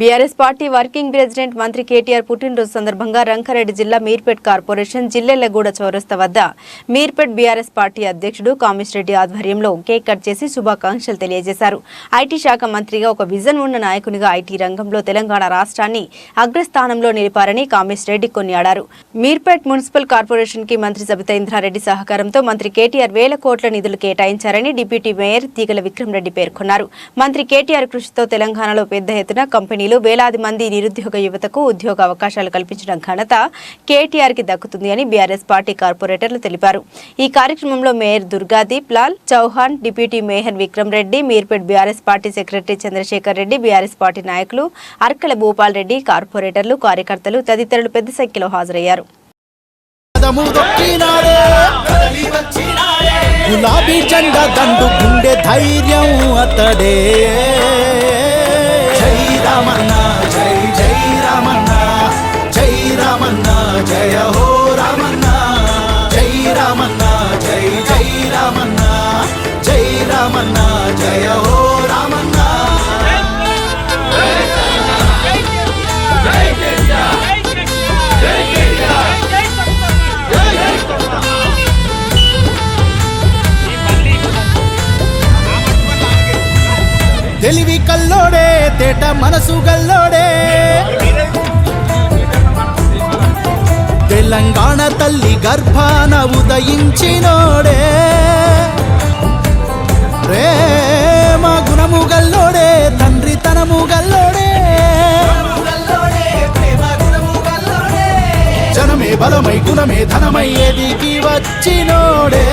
BRS party working president మంత్రి కేటీఆర్ పుట్టినరోజు సందర్భంగా రంగారెడ్డి జిల్లా మీర్పేట్ కార్పొరేషన్ జిల్లెలగూడ చౌరస్తా వద్ద మీర్పేట్ బీఆర్ఎస్ పార్టీ అధ్యక్షుడు కామిశ్రెడ్డి ఆధ్వర్యంలో కేక్ కట్ చేసి శుభాకాంక్షలు తెలియజేశారు. ఐటీ శాఖ మంత్రిగా ఒక విజన్ ఉన్న నాయకునిగా ఐటీ రంగంలో తెలంగాణ రాష్ట్రాన్ని అగ్రస్థానంలో నిలిపారని కామిశ్రెడ్డి కొనియాడారు. మీర్పేట్ మున్సిపల్ కార్పొరేషన్కి మంత్రి సబితా ఇంద్రారెడ్డి సహకారంతో మంత్రి కేటీఆర్ వేల కోట్ల నిధులు కేటాయించారని డిప్యూటీ మేయర్ తీగల విక్రమరెడ్డి పేర్కొన్నారు. మంత్రి కేటీఆర్ కృషితో తెలంగాణలో పెద్ద ఎత్తున కంపెనీ కంపెనీలు వేలాది మంది నిరుద్యోగ యువతకు ఉద్యోగ అవకాశాలు కల్పించడం ఘనత కేటీఆర్కి దక్కుతుంది అని బీఆర్ఎస్ పార్టీ కార్పొరేటర్లు తెలిపారు. ఈ కార్యక్రమంలో mayor Durgadeep Lal Chauhan deputy mayor Vikram Reddy Meerpet BRS party secretary Chandrashekar Reddy BRS party నాయకులు అర్కల భూపాల్ రెడ్డి కార్పొరేటర్లు కార్యకర్తలు తదితరులు పెద్ద సంఖ్యలో హాజరయ్యారు. గులాబీ జెండా దండు గుండె ధైర్యం అతడే. जय रामांना जय తెలివి కల్లోడే తేట మనసు గల్లోడే. తెలంగాణ తల్లి గర్భాన ఉదయించినోడే. ప్రేమ గుణము గల్లోడే తండ్రి తనము గల్లోడే. జనమే బలమై గుణమే ధనమై ఎదిగి వచ్చినోడే.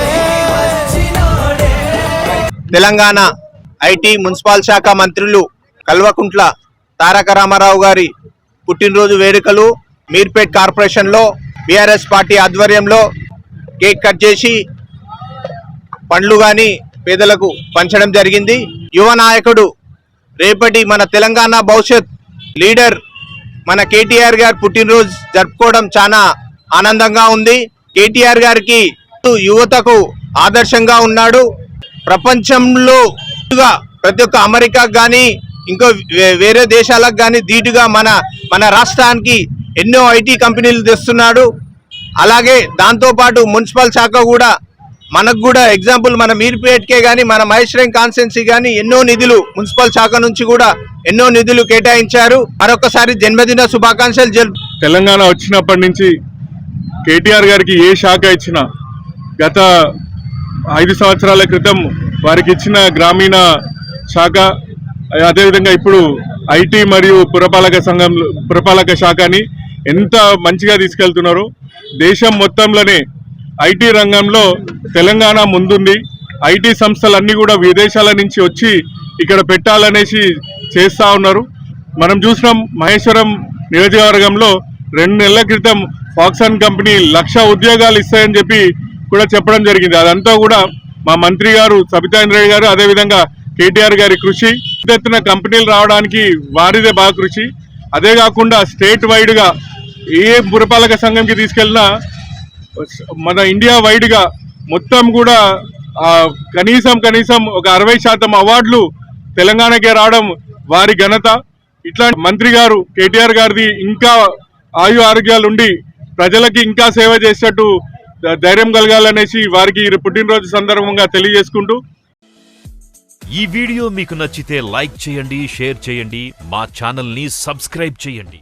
తెలంగాణ ఐటీ మున్సిపల్ శాఖ మంత్రులు కల్వకుంట్ల తారక రామారావు గారి పుట్టినరోజు వేడుకలు మీర్పేట్ కార్పొరేషన్లో బీఆర్ఎస్ పార్టీ ఆధ్వర్యంలో కేక్ కట్ చేసి పండ్లు కానీ పేదలకు పంచడం జరిగింది. యువ నాయకుడు రేపటి మన తెలంగాణ భవిష్యత్ లీడర్ మన కేటీఆర్ గారు పుట్టినరోజు జరుపుకోవడం చాలా ఆనందంగా ఉంది. కేటీఆర్ గారికి యువతకు ఆదర్శంగా ఉన్నాడు. ప్రపంచంలో ప్రతి ఒక్క అమెరికాకు కానీ ఇంకో వేరే దేశాలకు కానీ ధీటుగా మన మన రాష్ట్రానికి ఎన్నో ఐటీ కంపెనీలు తెస్తున్నాడు. అలాగే దాంతోపాటు మున్సిపల్ శాఖ కూడా మనకు కూడా ఎగ్జాంపుల్ మన మీర్పేట్కే కానీ మన మహేశ్వరం కాన్స్టెన్సీ కానీ ఎన్నో నిధులు మున్సిపల్ శాఖ నుంచి కూడా ఎన్నో నిధులు కేటాయించారు. మరొకసారి జన్మదిన శుభాకాంక్షలు జరుపు తెలంగాణ వచ్చినప్పటి నుంచి కేటీఆర్ గారికి ఏ శాఖ ఇచ్చినా గత ఐదు సంవత్సరాల క్రితం వారికి ఇచ్చిన గ్రామీణ శాఖ అదేవిధంగా ఇప్పుడు ఐటీ మరియు పురపాలక సంఘం పురపాలక శాఖని ఎంత మంచిగా తీసుకెళ్తున్నారు. దేశం మొత్తంలోనే ఐటీ రంగంలో తెలంగాణ ముందుంది. ఐటీ సంస్థలన్నీ కూడా విదేశాల నుంచి వచ్చి ఇక్కడ పెట్టాలనేసి చేస్తూ ఉన్నారు. మనం చూసినాం మహేశ్వరం నియోజకవర్గంలో రెండు నెలల క్రితం ఫాక్సాన్ కంపెనీ లక్ష ఉద్యోగాలు ఇస్తాయని చెప్పి కూడా చెప్పడం జరిగింది. అదంతా కూడా మా మంత్రి గారు సబితా ఇంద్రయ్య గారు అదేవిధంగా కేటీఆర్ గారి కృషి. ఎత్తున కంపెనీలు రావడానికి వారిదే బాగా కృషి. అదే కాకుండా స్టేట్ వైడ్గా ఏ పురపాలక సంఘంకి తీసుకెళ్ళినా మన ఇండియా వైడ్గా మొత్తం కూడా కనీసం కనీసం ఒక అరవై శాతం అవార్డులు తెలంగాణకే రావడం వారి ఘనత. ఇట్లాంటి మంత్రి గారు కేటీఆర్ గారిది ఇంకా ఆయు ఆరోగ్యాలు ఉండి ప్రజలకి ఇంకా సేవ చేసేటట్టు ధైర్యం కలగాలనేసి వారికి పుట్టినరోజు సందర్భంగా తెలియజేసుకుంటూ ఈ వీడియో మీకు నచ్చితే లైక్ చేయండి షేర్ చేయండి మా ఛానల్ని సబ్స్క్రైబ్ చేయండి.